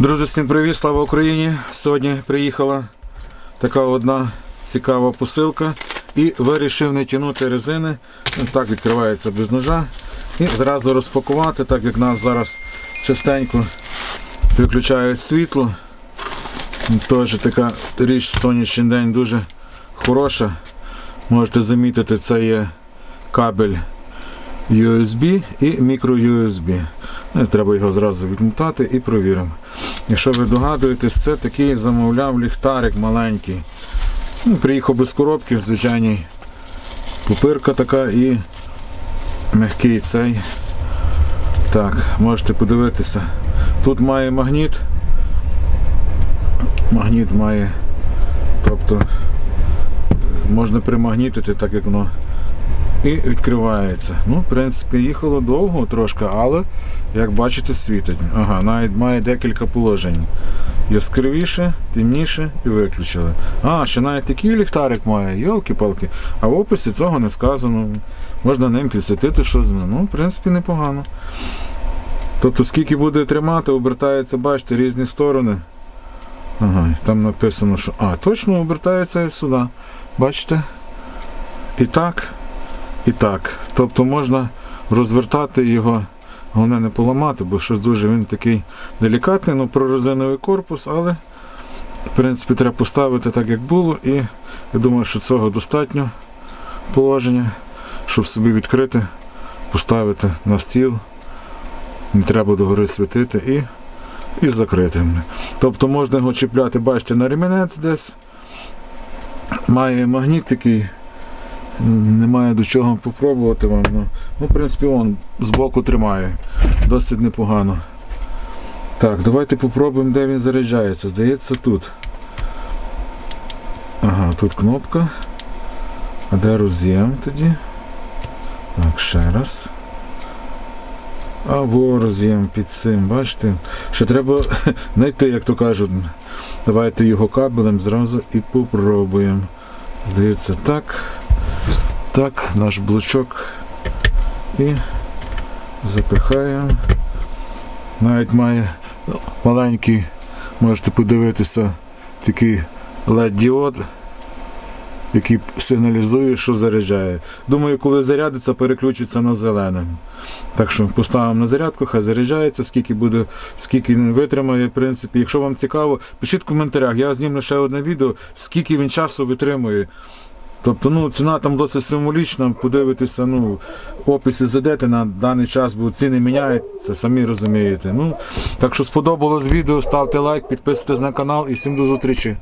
Друзі, всім привіт, слава Україні! Сьогодні приїхала така одна цікава посилка і вирішив не тягнути резини. Так відкривається без ножа. І зразу розпакувати, так як нас зараз частенько виключають світло. Теж така річ в сонячний день дуже хороша. Можете замітити, це є кабель USB і мікро USB. Ну, Треба його зразу відмотати і провіримо. Якщо ви догадуєтесь, це такий замовляв ліхтарик маленький. Ну, приїхав без коробки, в звичайній пупирка така і м'який цей. Так, можете подивитися. Тут має магніт. Магніт має, тобто можна примагнітити, так як воно і відкривається. Ну, в принципі, їхало довго трошки, але, як бачите, світить. Ага, навіть має декілька положень. Яскравіше, темніше і виключили. А, ще навіть такий ліхтарик має, йолки-палки. А в описі цього не сказано. Можна ним підсвітити щось. Ну, в принципі, непогано. Тобто, скільки буде тримати, обертається, бачите, різні сторони. Ага, там написано, що. А, точно обертається і сюди. Бачите? І так, і так. Тобто можна розвертати його, головне не поламати, бо щось дуже він такий делікатний, ну прорезиновий корпус, але в принципі треба поставити так, як було, і я думаю, що цього достатньо положення, щоб собі відкрити, поставити на стіл. Не треба догори світити і, і закрити. Тобто можна його чіпляти, бачите, на ремінець десь. Має магніт такий. Немає до чого попробувати вам. Ну, ну, в принципі, он збоку тримає. Досить непогано. Так, давайте попробуємо, де він заряджається. Здається, тут. Ага, тут кнопка. А де роз'єм тоді? Так, ще раз. Або роз'єм під цим, бачите? Ще треба знайти, як то кажуть. Давайте його кабелем зразу і попробуємо. Здається, так. Так, наш блочок і запихаємо. Навіть має маленький, можете подивитися, такий LED-діод, який сигналізує, що заряджає. Думаю, коли зарядиться, переключиться на зелене. Так що поставимо на зарядку, хай заряджається, скільки буде, скільки він витримає, в принципі. Якщо вам цікаво, пишіть в коментарях. Я знімлю ще одне відео, скільки він часу витримує. Тобто ну, ціна там досить символічна, подивитися, ну, описи зайдете на даний час, бо ціни міняються, самі розумієте. Ну, так що сподобалось відео, ставте лайк, підписуйтесь на канал і всім до зустрічі.